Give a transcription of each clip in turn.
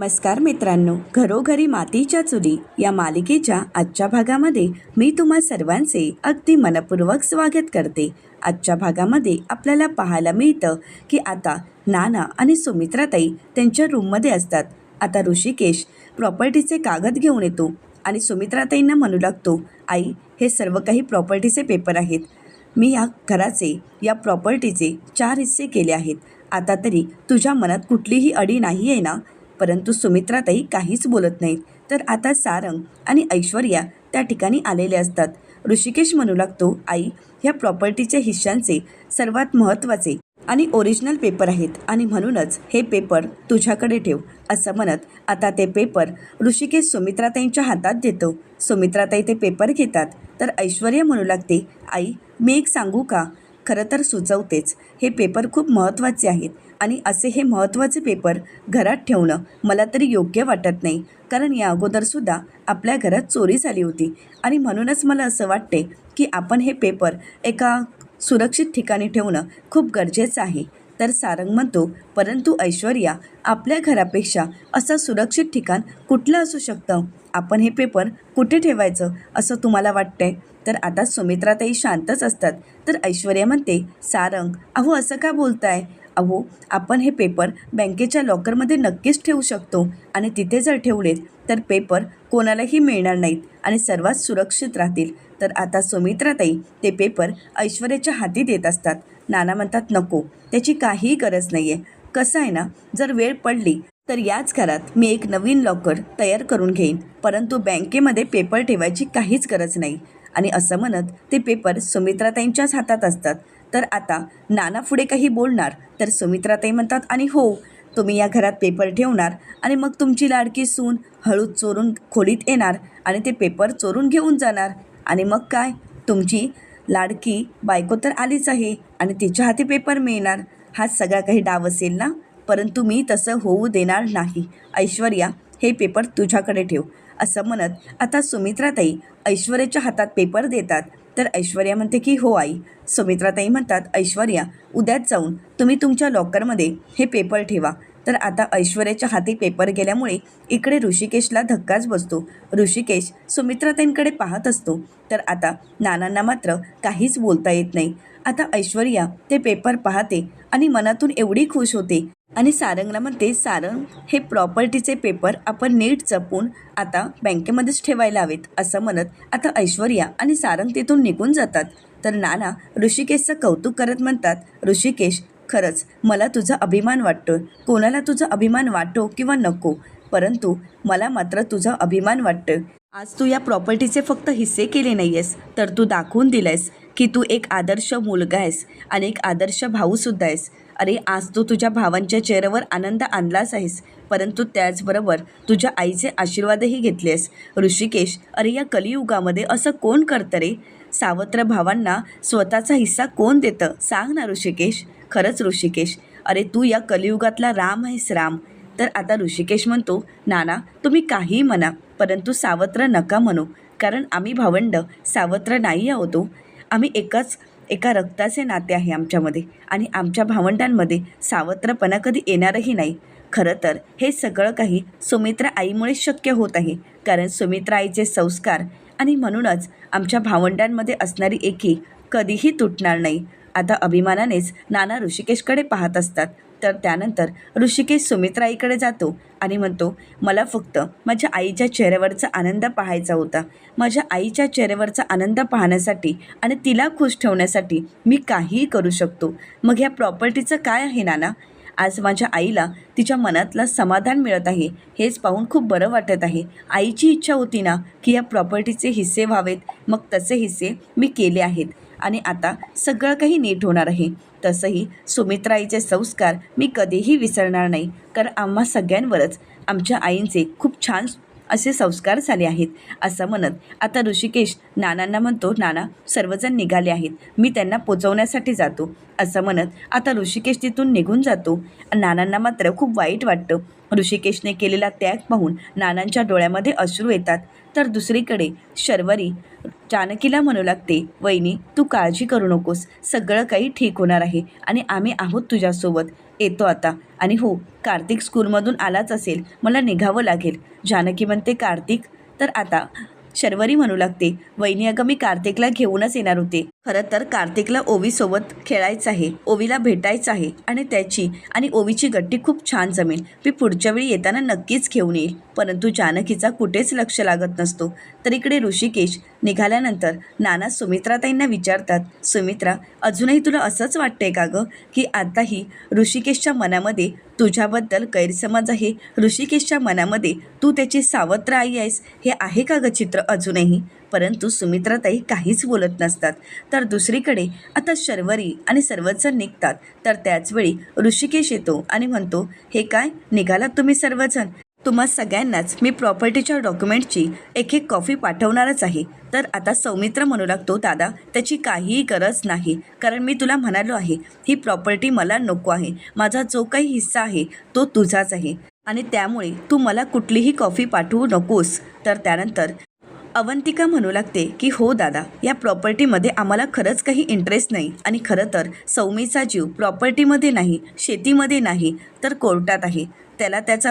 नमस्कार मित्रांनो घरोघरी मातीच्या चुली या मालिकेच्या आजच्या भागामध्ये मी तुम्हा सर्वांचे अगदी मनपूर्वक स्वागत करते. आजच्या भागामध्ये आपल्याला पाहायला मिळतं की आता नाना आणि सुमित्राताई त्यांच्या रूममध्ये असतात. आता ऋषिकेश प्रॉपर्टीचे कागद घेऊन येतो आणि सुमित्राताईंना म्हणू लागतो आई हे सर्व काही प्रॉपर्टीचे पेपर आहेत. मी या घराचे या प्रॉपर्टीचे चार हिस्से केले आहेत. आता तरी तुझ्या मनात कुठलीही अडी नाही आहे ना? परंतु सुमित्राताई काहीच बोलत नाहीत. तर आता सारंग आणि ऐश्वर्या त्या ठिकाणी आलेले असतात. ऋषिकेश म्हणू लागतो आई ह्या प्रॉपर्टीच्या हिश्श्यांचे सर्वात महत्त्वाचे आणि ओरिजिनल पेपर आहेत आणि म्हणूनच हे पेपर तुझ्याकडे ठेव असं म्हणत आता ते पेपर ऋषिकेश सुमित्राताईंच्या हातात देतो. सुमित्राताई ते पेपर घेतात. तर ऐश्वर्या म्हणू लागते आई मी एक सांगू का? खरं तर सुचवतेच. हे पेपर खूप महत्त्वाचे आहेत. आणि असे हे महत्त्वाचे पेपर घरात ठेवणं मला तरी योग्य वाटत नाही. कारण या अगोदरसुद्धा आपल्या घरात चोरी झाली होती. आणि म्हणूनच मला असं वाटते की आपण हे पेपर एका सुरक्षित ठिकाणी ठेवणं खूप गरजेचं आहे. तर सारंग म्हणतो परंतु ऐश्वर्या आपल्या घरापेक्षा असं सुरक्षित ठिकाण कुठलं असू शकतं? आपण हे पेपर कुठे ठेवायचं असं तुम्हाला वाटतंय तर आता सुमित्राताई शांतच असतात. तर ऐश्वर्या म्हणते सारंग अहो असं का बोलताय? अहो आपण हे पेपर बँकेच्या लॉकरमध्ये नक्कीच ठेवू शकतो. आणि तिथे जर ठेवलेत तर पेपर कोणालाही मिळणार नाहीत आणि सर्वात सुरक्षित राहतील. तर आता सुमित्राताई ते पेपर ऐश्वर्याच्या हाती देत असतात. नाना म्हणतात नको त्याची काहीही गरज नाही आहे कसं आहे ना जर वेळ पडली तर याच घरात मी एक नवीन लॉकर तयार करून घेईन. परंतु बँकेमध्ये पेपर ठेवायची काहीच गरज नाही. आणि असं म्हणत ते पेपर सुमित्राताईंच्याच हातात असतात. तर आता नाना पुढे काही बोलणार तर सुमित्राताई म्हणतात आणि हो तुम्ही या घरात पेपर ठेवणार आणि मग तुमची लाडकी सून हळूच चोरून खोलीत येणार आणि ते पेपर चोरून घेऊन जाणार. आणि मग काय? तुमची लाडकी बायको तर आलीच आहे आणि तिच्या हाती पेपर मिळणार. हा सगळा काही डाव असेल ना? परंतु मी तसं होऊ देणार नाही. ऐश्वर्या हे पेपर तुझ्याकडे ठेव. असं म्हणत आता सुमित्राताई ऐश्वर्याच्या हातात पेपर देतात. तर ऐश्वर्या म्हणते की हो आई. सुमित्राताई म्हणतात ऐश्वर्या उद्याच जाऊन तुम्ही तुमच्या लॉकरमध्ये हे पेपर ठेवा. तर आता ऐश्वर्याच्या हाती पेपर गेल्यामुळे इकडे ऋषिकेशला धक्काच बसतो. ऋषिकेश सुमित्राताईंकडे पाहत असतो. तर आता नानांना मात्र काहीच बोलता येत नाही. आता ऐश्वर्या ते पेपर पाहते आणि मनातून एवढी खुश होते. आणि सारंगला म्हणते सारंग हे प्रॉपर्टीचे पेपर आपण नीट जपून आता बँकेमध्येच ठेवायला हवेत असं म्हणत आता ऐश्वर्या आणि सारंग तिथून निघून जातात. तर नाना ऋषिकेशचं कौतुक करत म्हणतात ऋषिकेश खरंच मला तुझा अभिमान वाटतो कोणाला तुझा अभिमान वाटो किंवा नको परंतु मला मात्र तुझा अभिमान वाटतं आज तू या प्रॉपर्टीचे फक्त हिस्से केले नाही आहेस तर तू दाखवून दिलंयस की तू एक आदर्श मुलगा आहेस आणि एक आदर्श भाऊसुद्धा आहेस. अरे आज तू तुझ्या भावांच्या चेहऱ्यावर आनंद आणलाच आहेस परंतु त्याचबरोबर तुझ्या आईचे आशीर्वादही घेतलेस. ऋषिकेश अरे या कलियुगामध्ये असं कोण करतं रे? सावत्र भावांना स्वतःचा हिस्सा कोण देतं? सांग ना ऋषिकेश. खरंच ऋषिकेश अरे तू या कलियुगातला राम आहेस राम. तर आता ऋषिकेश म्हणतो नाना तुम्ही काहीही म्हणा परंतु सावत्र नका म्हणू कारण आम्ही भावंड सावत्र नाही आहोतो हो. आम्ही एकाच एका रक्ताचे नाते आहे आमच्यामध्ये आणि आमच्या भावंडांमध्ये सावत्रपणा कधी येणारही नाही. खरं तर हे सगळं काही सुमित्रा आईमुळे शक्य होत आहे कारण सुमित्रा आईचे संस्कार आणि म्हणूनच आमच्या भावंडांमध्ये असणारी एकी कधीही तुटणार नाही. आता अभिमानानेच नाना ऋषिकेशकडे पाहत असतात. तर त्यानंतर ऋषिकेश सुमित्राईकडे जातो आणि म्हणतो मला फक्त माझ्या आईच्या चेहऱ्यावरचा आनंद पाहायचा होता. माझ्या आईच्या चेहऱ्यावरचा आनंद पाहण्यासाठी आणि तिला खुश ठेवण्यासाठी मी काहीही करू शकतो. मग ह्या प्रॉपर्टीचं काय आहे नाना? आज माझ्या आईला तिच्या मनातलं समाधान मिळत आहे. हेच पाहून खूप बरं वाटत आहे. आईची इच्छा होती ना की या प्रॉपर्टीचे हिस्से व्हावेत. मग तसे हिस्से मी केले आहेत. आणि आता सगळं काही नीट होणार आहे. तसंही सुमित्राईचे संस्कार मी कधीही विसरणार नाही कारण आम्हा सगळ्यांवरच आमच्या आईंचे खूप छान असे संस्कार झाले आहेत असं म्हणत आता ऋषिकेश नानांना म्हणतो नाना सर्वजण निघाले आहेत मी त्यांना पोचवण्यासाठी जातो असं म्हणत आता ऋषिकेश तिथून निघून जातो. नानांना मात्र खूप वाईट वाटतं. ऋषिकेशने केलेला त्याग पाहून नानांच्या डोळ्यामध्ये अश्रू येतात. तर दुसरीकडे शर्वरी जानकीला म्हणू लागते वहिनी तू काळजी करू नकोस. सगळं काही ठीक होणार आहे आणि आम्ही आहोत तुझ्यासोबत. येतो आता. आणि हो कार्तिक स्कूलमधून आलाच असेल. मला निघावं लागेल. जानकी म्हणते कार्तिक तर आता. शर्वरी म्हणू लागते वहिनी अगं मी कार्तिकला घेऊनच येणार होते. खरं तर कार्तिकला ओवीसोबत खेळायचं आहे ओवीला भेटायचं आहे आणि त्याची आणि ओवीची गट्टी खूप छान जमेल. मी पुढच्या वेळी येताना नक्कीच घेऊन येईल. परंतु जानकीचा कुठेच लक्ष लागत नसतो. तर इकडे ऋषिकेश निघाल्यानंतर नाना सुमित्राताईंना विचारतात सुमित्रा अजूनही तुला असंच वाटतंय का गं की आताही ऋषिकेशच्या मनामध्ये तुझ्याबद्दल गैरसमज आहे. ऋषिकेशच्या मनामध्ये तू त्याची सावत्र आई आहेस. हे आहे का गं चित्र अजूनही? परंतु सुमित्राताई काहीच बोलत नसतात. तर दुसरीकडे आता शर्वरी आणि सर्वजण निघतात. तर त्याचवेळी ऋषिकेश येतो आणि म्हणतो हे काय? निघालात तुम्ही सर्वजण? तुम्हा सगळ्यांनाच मी प्रॉपर्टीच्या डॉक्युमेंटची एक एक कॉफी पाठवणारच आहे. तर आता सौमित्र म्हणू लागतो दादा त्याची काहीही गरज नाही. कारण मी तुला म्हणालो आहे ही प्रॉपर्टी मला नको आहे. माझा जो काही हिस्सा आहे तो तुझाच आहे. आणि त्यामुळे तू मला कुठलीही कॉफी पाठवू नकोस. तर त्यानंतर अवंतिका म्हणू लागते की हो दादा या प्रॉपर्टीमध्ये आम्हाला खरंच काही इंटरेस्ट नाही. आणि खरं तर सौमीचा जीव प्रॉपर्टीमध्ये नाही शेतीमध्ये नाही तर कोर्टात आहे. त्याला त्याचा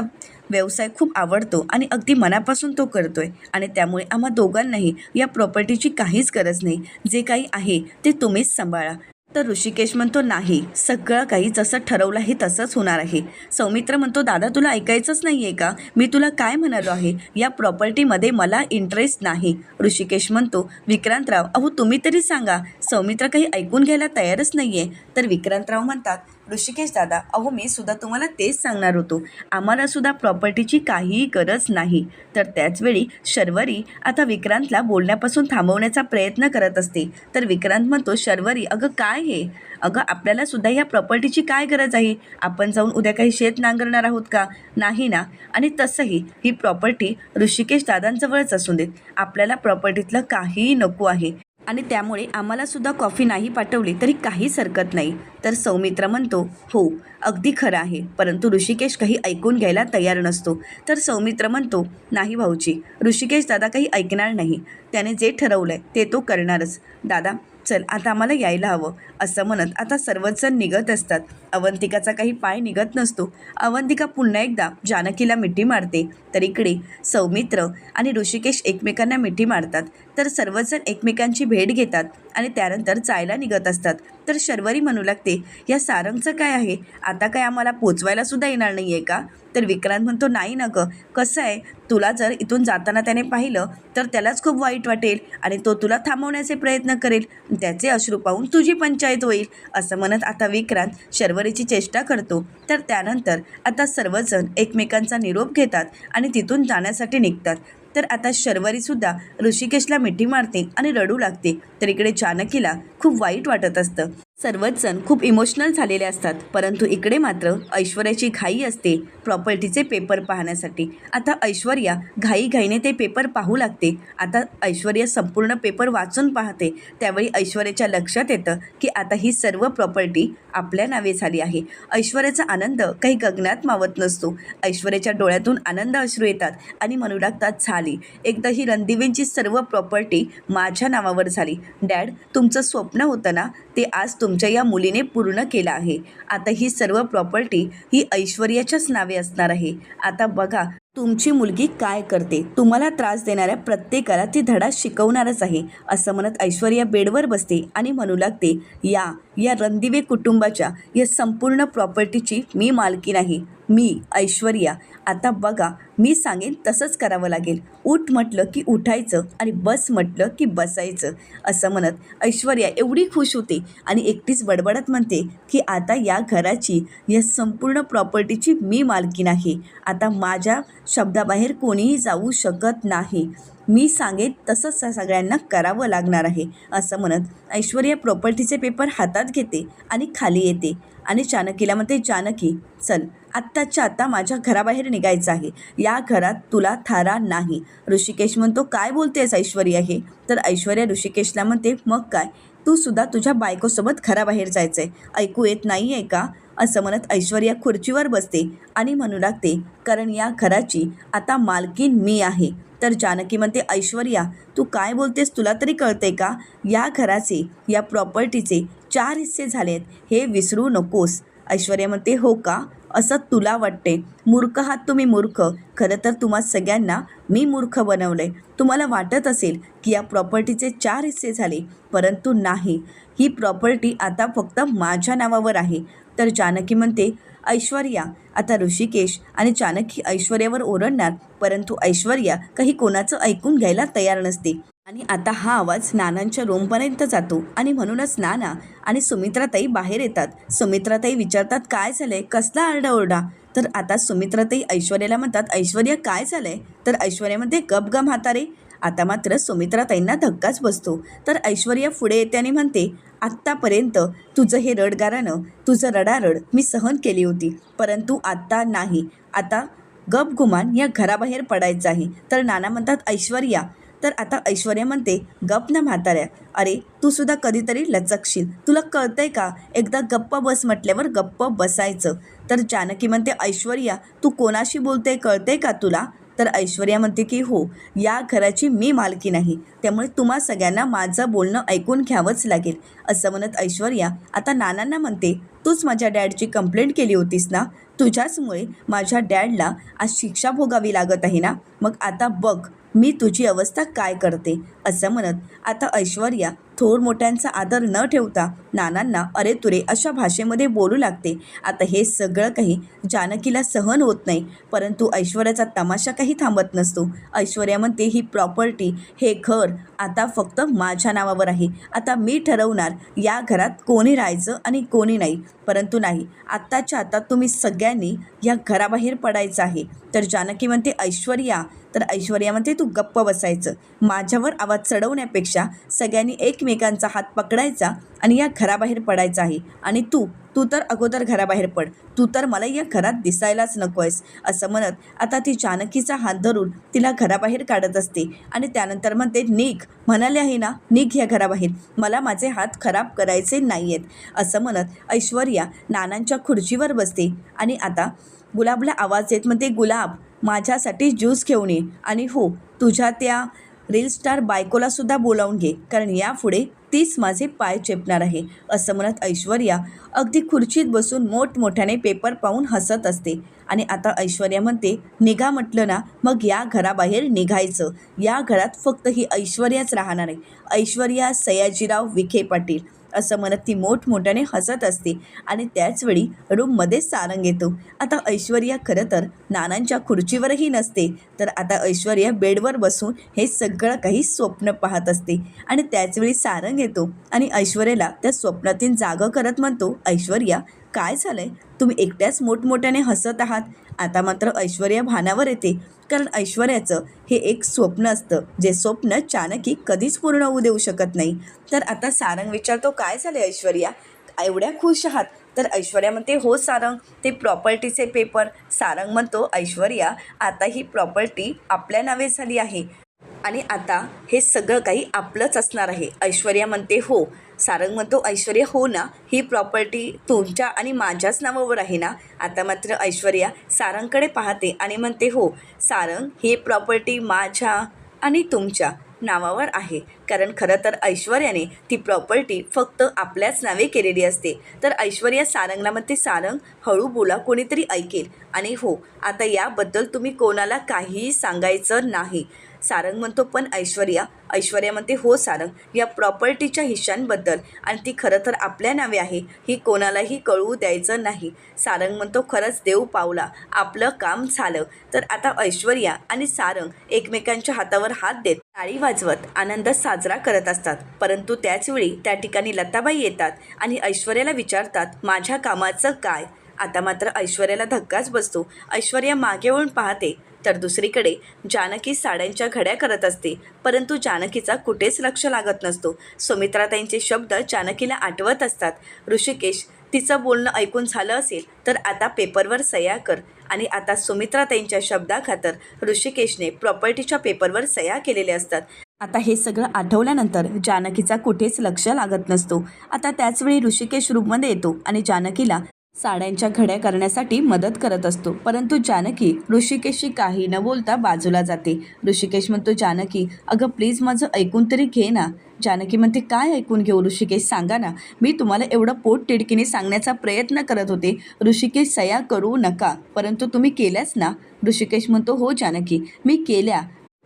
व्यवसाय खूप आवडतो आणि अगदी मनापासून तो करतोय. आणि त्यामुळे आम्हा दोघांनाही या प्रॉपर्टीची काहीच गरज नाही. जे काही आहे ते तुम्हीच सांभाळा. तर ऋषिकेश म्हणतो नाही सगळं काही जसं ठरवलं आहे तसंच होणार आहे. सौमित्र म्हणतो दादा तुला ऐकायचंच नाही आहे का? मी तुला काय म्हणालो आहे? या प्रॉपर्टीमध्ये मला इंटरेस्ट नाही. ऋषिकेश म्हणतो विक्रांतराव अहो तुम्ही तरी सांगा. सौमित्र काही ऐकून घ्यायला तयारच नाही आहे तर विक्रांतराव म्हणतात ऋषिकेश दादा अहो मी सुद्धा तुम्हाला तेच सांगणार होतो. आम्हाला सुद्धा प्रॉपर्टीची काहीही गरज नाही. तर त्याचवेळी शर्वरी आता विक्रांतला बोलण्यापासून थांबवण्याचा प्रयत्न करत असते. तर विक्रांत म्हणतो शर्वरी अगं काय हे? अगं आपल्याला सुद्धा ह्या प्रॉपर्टीची काय गरज आहे? आपण जाऊन उद्या काही शेत नांगरणार आहोत का? नाही ना? आणि तसंही ही प्रॉपर्टी ऋषिकेश दादांजवळच असून देत. आपल्याला प्रॉपर्टीतलं काहीही नको आहे. आणि त्यामुळे आम्हालासुद्धा कॉफी नाही पाठवली तरी काहीच हरकत नाही. तर सौमित्र म्हणतो हो अगदी खरं आहे. परंतु ऋषिकेश काही ऐकून घ्यायला तयार नसतो. तर सौमित्र म्हणतो नाही भाऊजी ऋषिकेश दादा काही ऐकणार नाही. त्याने जे ठरवलं आहे ते तो करणारच. दादा चल आता आम्हाला यायला हवं असं म्हणत आता सर्वच जण निघत असतात. अवंतिकाचा काही पाय निघत नसतो. अवंतिका पुन्हा एकदा जानकीला मिठी मारते. तर इकडे सौमित्र आणि ऋषिकेश एकमेकांना मिठी मारतात. तर सर्वजण एकमेकांची भेट घेतात. आणि त्यानंतर जायला निघत असतात. तर शर्वरी म्हणू लागते या सारंगचं काय आहे? आता काय आम्हाला पोचवायला सुद्धा येणार नाही आहे का? तर विक्रांत म्हणतो नाही ना गं. कसं आहे? तुला जर इथून जाताना त्याने पाहिलं तर त्यालाच खूप वाईट वाटेल आणि तो तुला थांबवण्याचे प्रयत्न करेल. त्याचे अश्रू पाहून तुझी पंचायत होईल. असं म्हणत आता विक्रांत शर्वरीची चेष्टा करतो. तर त्यानंतर आता सर्वजण एकमेकांचा निरोप घेतात आणि तिथून जाण्यासाठी निघतात. तर आता शर्वरीसुद्धा ऋषिकेशला मिठी मारते आणि रडू लागते. तर इकडे जानकीला खूप वाईट वाटत असतं. सर्वच जण खूप इमोशनल झालेले असतात. परंतु इकडे मात्र ऐश्वर्याची घाई असते प्रॉपर्टीचे पेपर पाहण्यासाठी. आता ऐश्वर्या घाईघाईने ते पेपर पाहू लागते. आता ऐश्वर्या संपूर्ण पेपर वाचून पाहते. त्यावेळी ऐश्वर्याच्या लक्षात येतं की आता ही सर्व प्रॉपर्टी आपल्या नावे झाली आहे. ऐश्वर्याचा आनंद काही गगनात मावत नसतो. ऐश्वर्याच्या डोळ्यातून आनंद अश्रू येतात आणि म्हणू लागतात झाली. एकदा ही रणदिवेंची सर्व प्रॉपर्टी माझ्या नावावर झाली. डॅड तुमचं स्वप्न होतं ना? ते आज तुमच्या या मुलीने पूर्ण केलं आहे. आता ही सर्व प्रॉपर्टी ही ऐश्वर्याच्याच नावे असणार आहे. आता बघा तुमची मुलगी काय करते? तुम्हाला त्रास देणाऱ्या प्रत्येकाला ती धडा शिकवणारच आहे असं म्हणत ऐश्वर्या बेडवर बसते आणि म्हणू लागते या या रणदिवे कुटुंबाच्या या संपूर्ण प्रॉपर्टीची मी मालकी नाही. मी ऐश्वर्या आता बघा मी सांगेन तसंच करावं लागेल. उठ म्हटलं की उठायचं आणि बस म्हटलं की बसायचं असं म्हणत ऐश्वर्या एवढी खुश होते आणि एकटीच बडबडत म्हणते की आता या घराची या संपूर्ण प्रॉपर्टीची मी मालकीन आहे. आता माझ्या शब्दाबाहेर कोणीही जाऊ शकत नाही. मी सांगेन तसंच सगळ्यांना करावं लागणार आहे असं म्हणत ऐश्वर्या प्रॉपर्टीचे पेपर हातात घेते आणि खाली येते आणि जानकीला म्हणते जानकी चल आत्ताच्या आत्ता माझ्या घराबाहेर निघायचं आहे. या घरात तुला थारा नाही. ऋषिकेश म्हणतो काय बोलतेस ऐश्वर्या हे? तर ऐश्वर्या ऋषिकेशला म्हणते मग काय? तू सुद्धा तुझ्या बायकोसोबत घराबाहेर जायचं आहे ऐकू येत नाही आहे का? असं म्हणत ऐश्वर्या खुर्चीवर बसते आणि म्हणू लागते कारण या घराची आता मालकीन मी आहे. तर जानकी म्हणते ऐश्वर्या तू काय बोलतेस तुला तरी कळते का? या घराचे या प्रॉपर्टीचे चार हिस्से झालेत. हे विसरू नकोस. ऐश्वर्या म्हणते हो का? असं तुला वाटते. मूर्ख आहात तुम्ही मूर्ख. खरं तर तुम्हा सगळ्यांना मी मूर्ख बनवलं आहे तुम्हाला वाटत असेल की या प्रॉपर्टीचे चार हिस्से झाले परंतु नाही. ही प्रॉपर्टी आता फक्त माझ्या नावावर आहे. तर जानकी म्हणते ऐश्वर्या आता ऋषिकेश आणि चाणक्य ऐश्वर्यावर ओरडणार परंतु ऐश्वर्या काही कोणाचं ऐकून घ्यायला तयार नसते. आणि आता हा आवाज नानांच्या रूमपर्यंत जातो आणि म्हणूनच नाना आणि सुमित्राताई बाहेर येतात. सुमित्राताई विचारतात काय झालंय? कसला आरडाओरडा? तर आता सुमित्राताई ऐश्वर्याला म्हणतात ऐश्वर्या काय झालंय? तर ऐश्वर्यामध्ये गप गम हातारे आता मात्र सुमित्राताईंना धक्काच बसतो. तर ऐश्वर्या पुढे येते आणि म्हणते आत्तापर्यंत तुझं हे रडगारानं तुझं रडारड मी सहन केली होती. परंतु आत्ता नाही. आता गप गुमान या घराबाहेर पडायचं आहे. तर नाना म्हणतात ऐश्वर्या तर आता ऐश्वर्या म्हणते गप ना म्हाताऱ्या. अरे तू सुद्धा कधीतरी लचकशील. तुला कळतंय का? एकदा गप्प बस म्हटल्यावर गप्प बसायचं. तर जानकी म्हणते ऐश्वर्या तू कोणाशी बोलते कळते का तुला? तर ऐश्वर्या म्हणते की हो या घराची मी मालकी नाही. त्यामुळे तुम्हा सगळ्यांना माझं बोलणं ऐकून घ्यावंच लागेल. असं म्हणत ऐश्वर्या आता नानांना म्हणते तूच माझ्या डॅडची कंप्लेंट केली होतीस ना? तुझ्याचमुळे माझ्या डॅडला आज शिक्षा भोगावी लागत आहे ना? मग आता बघ मी तुझी अवस्था काय करते? असं म्हणत आता ऐश्वर्या थोर मोठ्यांचा आदर न ठेवता नानांना अरे तुरे अशा भाषेमध्ये बोलू लागते. आता हे सगळं काही जानकीला सहन होत नाही परंतु ऐश्वर्याचा तमाशा काही थांबत नसतो. ऐश्वर्या म्हणते ही प्रॉपर्टी हे घर आता फक्त माझ्या नावावर आहे. आता मी ठरवणार या घरात कोणी राहायचं आणि कोणी नाही. परंतु नाही आत्ताच्या आता तुम्ही सगळ्यांनी या घराबाहेर पडायचं आहे. तर जानकी म्हणते ऐश्वर्या. तर ऐश्वर्या म्हणते तू गप्प बसायचं. माझ्यावर आवाज चढवण्यापेक्षा सगळ्यांनी एकमेकांचा हात पकडायचा आणि या घराबाहेर पडायचा आहे. आणि तू तू तर अगोदर घराबाहेर पड. तू तर मला या घरात दिसायलाच नको आहेस असं म्हणत आता ती जानकीचा हात धरून तिला घराबाहेर काढत असते. आणि त्यानंतर म्हणते निघ. म्हणाले आहे ना? निघ या घराबाहेर. मला माझे हात खराब करायचे नाही आहेत असं म्हणत ऐश्वर्या नानांच्या खुर्चीवर बसते. आणि आता गुलाबला आवाज येत म्हणते गुलाब माझ्यासाठी ज्यूस घेऊन ये. आणि हो तुझ्या त्या रील स्टार बायकोलासुद्धा बोलावून घे कारण यापुढे तीच माझे पाय चेपणार आहे असं म्हणत ऐश्वर्या अगदी खुर्चीत बसून मोठमोठ्याने पेपर पाहून हसत असते. आणि आता ऐश्वर्या म्हणते निघा म्हटलं ना मग या घराबाहेर निघायचं. या घरात फक्त ही ऐश्वर्याच राहणार आहे. ऐश्वर्या सयाजीराव विखे पाटील असं म्हणत ती मोठमोठ्याने हसत असते आणि त्याचवेळी रूममध्ये सारंग येतो. आता ऐश्वर्या खरं तर नानांच्या खुर्चीवरही नसते तर आता ऐश्वर्या बेडवर बसून हे सगळं काही स्वप्न पाहत असते. आणि त्याचवेळी सारंग येतो आणि ऐश्वर्याला त्या स्वप्नातून जागं करत म्हणतो ऐश्वर्या काय झालंय? तुम्ही एकट्याच मोठमोठ्याने हसत आहात. आता मात्र ऐश्वर्या भानावर येते. कारण ऐश्वर्याचं हे एक स्वप्न असतं. जे स्वप्न चाणकी कधीच पूर्ण होऊ देऊ शकत नाही. तर आता सारंग विचारतो काय झालं ऐश्वर्या? एवढ्या खुश आहात? तर ऐश्वर्या म्हणते हो सारंग ते प्रॉपर्टीचे पेपर. सारंग म्हणतो ऐश्वर्या आता ही प्रॉपर्टी आपल्या नावे झाली आहे. आणि आता हे सगळं काही आपलंच असणार आहे. ऐश्वर्या म्हणते हो सारंग म्हणतो ऐश्वर्या हो ना ही प्रॉपर्टी तुमच्या आणि माझ्याच नावावर आहे ना? आता मात्र ऐश्वर्या सारंगकडे पाहते आणि म्हणते हो सारंग ही प्रॉपर्टी माझ्या आणि तुमच्या नावावर आहे. कारण खरं तर ऐश्वर्याने ती प्रॉपर्टी फक्त आपल्याच नावे केलेली असते. तर ऐश्वर्या सारंगला म्हणते सारंग हळू बोला कोणीतरी ऐकेल. आणि हो आता याबद्दल तुम्ही कोणाला काहीही सांगायचं नाही. सारंग म्हणतो पण ऐश्वर्या ऐश्वर्या म्हणते हो सारंग या प्रॉपर्टीच्या हिशांबद्दल आणि ती खरं तर आपल्या नावे आहे. ही कोणालाही कळवू द्यायचं नाही. सारंग म्हणतो खरंच देव पावला. आपलं काम झालं. तर आता ऐश्वर्या आणि सारंग एकमेकांच्या हातावर हात देत टाळी वाजवत आनंद साजरा करत असतात. परंतु त्याचवेळी त्या ठिकाणी लताबाई येतात आणि ऐश्वर्याला विचारतात माझ्या कामाचं काय? आता मात्र ऐश्वर्याला धक्काच बसतो. ऐश्वर्या मागे वळून पाहते तर दुसरीकडे जानकी साड्यांच्या घड्या करत असते परंतु जानकीचा कुठेच लक्ष लागत नसतो. सुमित्राताईंचे शब्द जानकीला आठवत असतात. ऋषिकेश तिचं बोलणं ऐकून झालं असेल तर आता पेपरवर सह्या कर. आणि आता सुमित्राताईंच्या शब्दाखातर ऋषिकेशने प्रॉपर्टीच्या पेपरवर सह्या केलेल्या असतात. आता हे सगळं आठवल्यानंतर जानकीचा कुठेच लक्ष लागत नसतो. आता त्याचवेळी ऋषिकेश रूममध्ये येतो आणि जानकीला साड्यांच्या घड्या करण्यासाठी मदत करत असतो. परंतु जानकी ऋषिकेशशी काही न बोलता बाजूला जाते. ऋषिकेश म्हणतो जानकी अगं प्लीज माझं ऐकून तरी घे ना. जानकी म्हणते काय ऐकून घेऊ ऋषिकेश? सांगा ना. मी तुम्हाला एवढं पोट तिडकीने सांगण्याचा प्रयत्न करत होते. ऋषिकेश सया करू नका परंतु तुम्ही केल्याच ना? ऋषिकेश म्हणतो हो जानकी मी केल्या.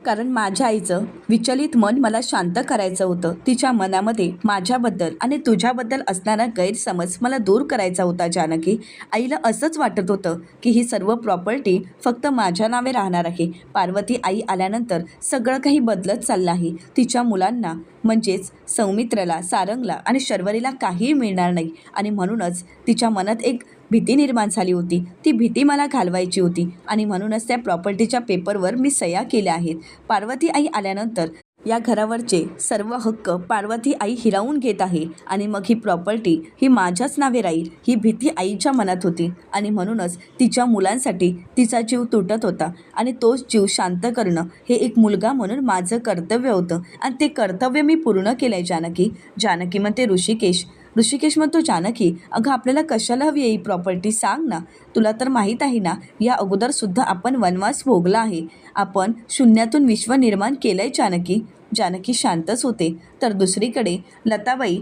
कारण माझ्या आईचं विचलित मन मला शांत करायचं होतं. तिच्या मनामध्ये माझ्याबद्दल आणि तुझ्याबद्दल असणारा गैरसमज मला दूर करायचा होता जानकी. आईला असंच वाटत होतं की ही सर्व प्रॉपर्टी फक्त माझ्या नावे राहणार आहे. पार्वती आई आल्यानंतर सगळं काही बदलत चाललं आहे तिच्या मुलांना म्हणजेच सौमित्रला सारंगला आणि शर्वरीला काहीही मिळणार नाही. आणि म्हणूनच तिच्या मनात एक भीती निर्माण झाली होती. ती भीती मला घालवायची होती आणि म्हणूनच त्या प्रॉपर्टीच्या पेपरवर मी सह्या केल्या आहेत. पार्वती आई आल्यानंतर या घरावरचे सर्व हक्क पार्वती आई हिरावून घेत आहे आणि मग ही प्रॉपर्टी ही माझ्याच नावे राहील ही भीती आईच्या मनात होती आणि म्हणूनच तिच्या मुलांसाठी तिचा जीव तुटत होता आणि तोच जीव शांत करणं हे एक मुलगा म्हणून माझं कर्तव्य होतं आणि ते कर्तव्य मी पूर्ण केलं आहे जानकी. जानकी म्हणते ऋषिकेश ऋषिकेश म्हणतो जानकी अगं आपल्याला कशाला हवी आहे ही प्रॉपर्टी सांग ना. तुला तर माहीत आहे ना या अगोदरसुद्धा आपण वनवास भोगला आहे. आपण शून्यातून विश्व निर्माण केलं आहे जानकी जानकी शांतच होते. तर दुसरीकडे लताबाई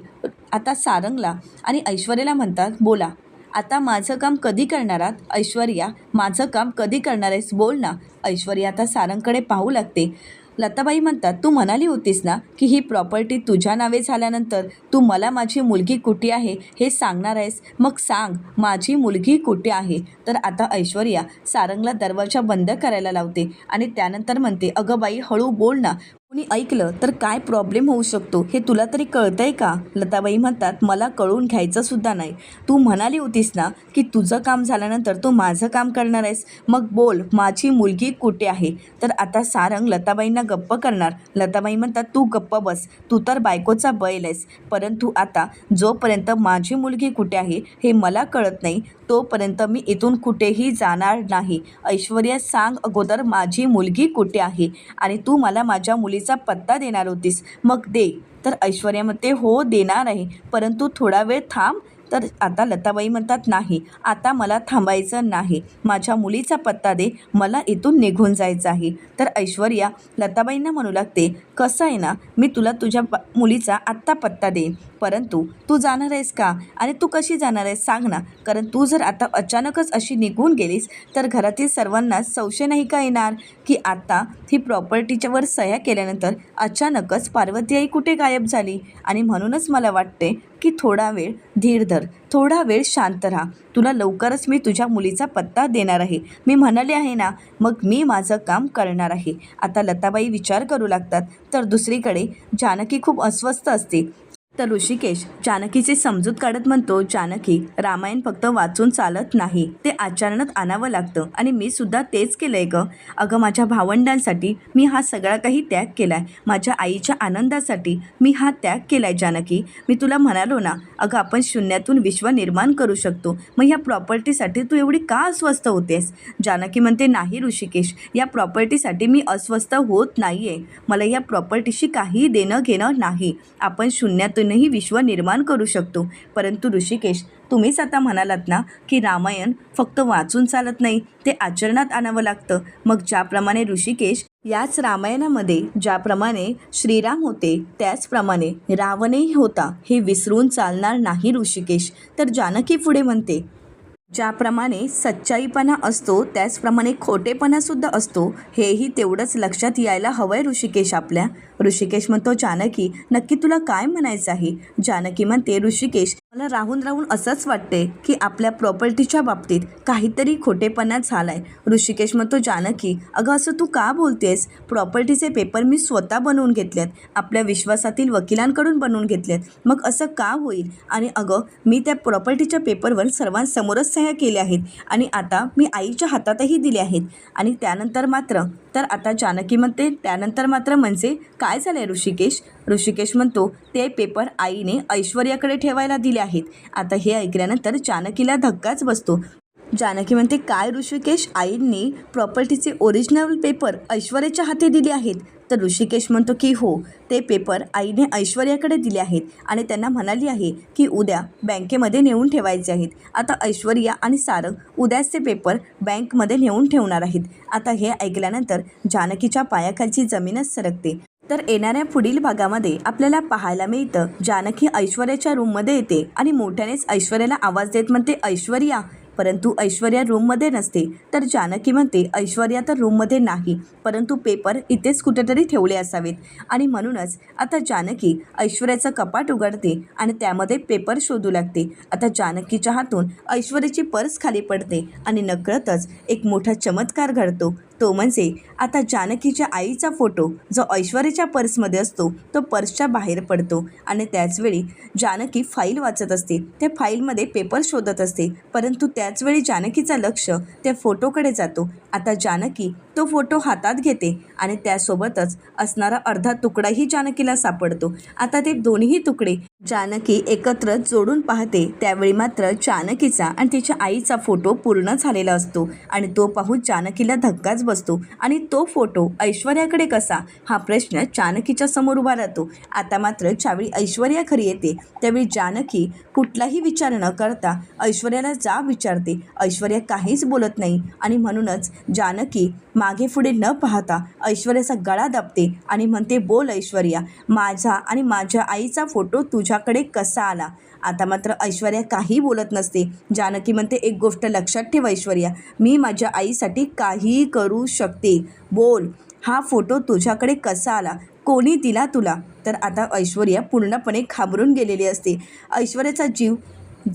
आता सारंगला आणि ऐश्वर्याला म्हणतात बोला आता माझं काम कधी करणार आहात? ऐश्वर्या माझं काम कधी करणार आहेस? बोल ना. ऐश्वर्या आता सारंगकडे पाहू लागते. लताबाई म्हणतात तू म्हणाली होतीस ना की ही प्रॉपर्टी तुझ्या नावे झाल्यानंतर तू मला माझी मुलगी कुठे आहे हे सांगणार आहेस? मग सांग माझी मुलगी कुठे आहे? तर आता ऐश्वर्या सारंगला दरवाजा बंद करायला लावते आणि त्यानंतर म्हणते अगं बाई हळू बोल ना कोणी ऐकलं तर काय प्रॉब्लेम होऊ शकतो हे तुला तरी कळतंय का? लताबाई म्हणतात मला कळून घ्यायचं सुद्धा नाही. तू म्हणाली होतीस ना की तुझं काम झाल्यानंतर तू माझं काम करणार आहेस. मग बोल माझी मुलगी कुठे आहे? तर आता सारंग लताबाईंना गप्प करणार. लताबाई म्हणतात तू गप्प बस. तू तर बायकोचा बैल आहेस. परंतु आता जोपर्यंत माझी मुलगी कुठे आहे हे मला कळत नाही तोपर्यंत मी इथून कुठेही जाणार नाही. ऐश्वर्या सांग अगोदर माझी मुलगी कुठे आहे आणि तू मला माझ्या मुलीचा पत्ता देणार होतीस. मग दे. तर ऐश्वर्या हो देणार आहे. परंतु थोडा वेळ थांब. तर आता लताबाई म्हणतात नाही आता मला थांबायचं नाही. माझ्या मुलीचा पत्ता दे. मला इथून निघून जायचं आहे. तर ऐश्वर्या लताबाईंना म्हणू लागते कसं आहे ना मी तुला तुझ्या मुलीचा आत्ता पत्ता देईन. परंतु तू जाणार आहेस का? आणि तू कशी जाणार आहेस सांग ना. कारण तू जर आता अचानकच अशी निघून गेलीस तर घरातील सर्वांना संशय नाही का येणार? की आता ही प्रॉपर्टीच्यावर सह्या केल्यानंतर अचानकच पार्वती आई कुठे गायब झाली? आणि म्हणूनच मला वाटते की थोडा वेळ धीर धर. थोडा वेळ शांत राहा. तुला लवकरच मी तुझ्या मुलीचा पत्ता देणार आहे. मी म्हणाले आहे ना मग मी माझं काम करणार आहे. आता लताबाई विचार करू लागतात. तर दुसरीकडे जानकी खूप अस्वस्थ असते. तर ऋषिकेश जानकीची समजूत काढत म्हणतो जानकी रामायण फक्त वाचून चालत नाही. ते आचरणात आणावं लागतं. आणि मी सुद्धा तेच केलंय ग. गं अगं माझ्या भावंडांसाठी मी हा सगळा काही त्याग केला आहे माझ्या आईच्या आनंदासाठी मी हा त्याग केला आहे जानकी. मी तुला म्हणालो ना अगं आपण शून्यातून विश्व निर्माण करू शकतो. मग ह्या प्रॉपर्टीसाठी तू एवढी का अस्वस्थ होतेस? जानकी म्हणते नाही ऋषिकेश या प्रॉपर्टीसाठी मी अस्वस्थ होत नाही आहे मला या प्रॉपर्टीशी काही देणं घेणं नाही. आपण शून्यातून शून्यातूनही विश्व निर्माण करू शकतो. परंतु ऋषिकेश तुम्हीच आता म्हणालात ना की रामायण फक्त वाचून चालत नाही ते आचरणात आणावं लागतं. मग ज्याप्रमाणे ऋषिकेश याच रामायणामध्ये ज्याप्रमाणे श्रीराम होते त्याचप्रमाणे रावणही होता हे विसरून चालणार नाही ऋषिकेश. तर जानकी पुढे म्हणते ज्याप्रमाणे सच्चाईपणा असतो त्याचप्रमाणे खोटेपणासुद्धा असतो. हेही तेवढंच लक्षात यायला हवं आहे ऋषिकेश आपल्या. ऋषिकेश म्हणतो जानकी नक्की तुला काय म्हणायचं आहे? जानकी म्हणते ऋषिकेश मला राहून राहून असंच वाटते की आपल्या प्रॉपर्टीच्या बाबतीत काहीतरी खोटेपणा झालाय. ऋषिकेश म्हणतो जानकी अगं असं तू का बोलतेस? प्रॉपर्टीचे पेपर मी स्वतः बनवून घेतलेत. आपल्या विश्वासातील वकिलांकडून बनवून घेतलेत. मग असं का होईल? आणि अगं मी त्या प्रॉपर्टीच्या पेपरवर सर्वांसमोरच सह्या केल्या आहेत आणि आता मी आईच्या हातातही दिले आहेत. आणि त्यानंतर मात्र तर आता जानकी म्हणते त्यानंतर मात्र म्हणजे काय झालं आहे ऋषिकेश? ऋषिकेश म्हणतो ते पेपर आईने ऐश्वर्याकडे ठेवायला दिले आहेत. आता हे ऐकल्यानंतर जानकीला धक्काच बसतो. जानकी म्हणते काय ऋषिकेश? आईंनी प्रॉपर्टीचे ओरिजिनल पेपर ऐश्वर्याच्या हाती दिले आहेत. तर ऋषिकेश म्हणतो की हो ते पेपर आईने ऐश्वर्याकडे दिले आहेत आणि त्यांना म्हणाली आहे की उद्या बँकेमध्ये नेऊन ठेवायचे आहेत. आता ऐश्वर्या आणि सारंग उद्याच ते पेपर बँकमध्ये नेऊन ठेवणार आहेत. आता हे ऐकल्यानंतर जानकीच्या पायाखालची जमीनच सरकते. तर येणाऱ्या पुढील भागामध्ये आपल्याला पाहायला मिळतं जानकी ऐश्वर्याच्या रूममध्ये येते आणि मोठ्यानेच ऐश्वर्याला आवाज देत म्हणते ऐश्वर्या परंतु ऐश्वर्या रूममध्ये नसते. तर जानकी म्हणते ऐश्वर्या तर रूममध्ये नाही परंतु पेपर इथेच कुठेतरी ठेवले असावेत. आणि म्हणूनच आता जानकी ऐश्वर्याचं कपाट उघडते आणि त्यामध्ये पेपर शोधू लागते. आता जानकीच्या हातून ऐश्वर्याची पर्स खाली पडते आणि नकळतच एक मोठा चमत्कार घडतो. तो म्हणजे आता जानकीच्या आईचा फोटो जो ऐश्वर्याच्या पर्समध्ये असतो तो पर्सच्या बाहेर पडतो. आणि त्याचवेळी जानकी फाईल वाचत असते. त्या फाईलमध्ये पेपर शोधत असते. परंतु त्याचवेळी जानकीचं लक्ष त्या फोटोकडे जातो. आता जानकी तो फोटो हातात घेते आणि त्यासोबतच असणारा अर्धा तुकडाही जानकीला सापडतो. आता ते दोन्ही तुकडे जानकी एकत्र जोडून पाहते. त्यावेळी मात्र जानकीचा आणि तिच्या आईचा फोटो पूर्ण झालेला असतो. आणि तो पाहून जानकीला धक्काच बसतो. आणि तो फोटो ऐश्वर्याकडे कसा? हा प्रश्न जानकीच्या समोर उभा राहतो. आता मात्र ज्यावेळी ऐश्वर्या खरी येते त्यावेळी जानकी कुठलाही विचार न करता ऐश्वर्याला जा विचारते. ऐश्वर्या काहीच बोलत नाही आणि म्हणूनच जानकी मागे पुढे न पाहता ऐश्वर्याचा गळा दाबते आणि म्हणते बोल ऐश्वर्या माझा आणि माझ्या आईचा फोटो तुझ्याकडे कसा आला? आता मात्र ऐश्वर्या काही बोलत नसते. जानकी म्हणते एक गोष्ट लक्षात ठेव ऐश्वर्या मी माझ्या आईसाठी काहीही करू शकते. बोल हा फोटो तुझ्याकडे कसा आला? कोणी दिला तुला? तर आता ऐश्वर्या पूर्णपणे घाबरून गेलेली असते. ऐश्वर्याचा जीव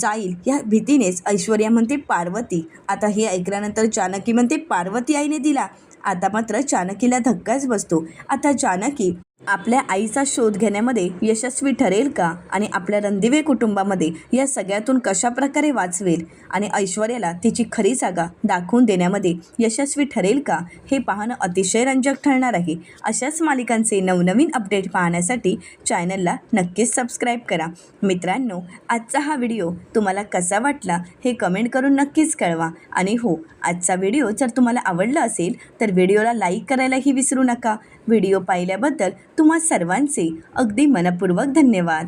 जाईल. या भीतीनेच ऐश्वर्या म्हणते पार्वती. आता हे ऐकल्यानंतर जानकी म्हणते पार्वती आईने दिला. आता मात्र जानकीला धक्काच बसतो. आता जानकी आपल्या आईचा शोध घेण्यामध्ये यशस्वी ठरेल का? आणि आपल्या रणदिवे कुटुंबामध्ये या सगळ्यातून कशा प्रकारे वाचवेल? आणि ऐश्वर्याला तिची खरी जागा दाखवून देण्यामध्ये यशस्वी ठरेल का? हे पाहणं अतिशय रंजक ठरणार आहे. अशाच मालिकांचे नवनवीन अपडेट पाहण्यासाठी चॅनलला नक्कीच सबस्क्राईब करा. मित्रांनो आजचा हा व्हिडिओ तुम्हाला कसा वाटला हे कमेंट करून नक्कीच कळवा. आणि हो आजचा व्हिडिओ जर तुम्हाला आवडला असेल तर व्हिडिओला लाईक करायलाही विसरू नका. व्हिडिओ पाहिल्याबद्दल तुम्हा सर्वांचे अगदी मनपूर्वक धन्यवाद.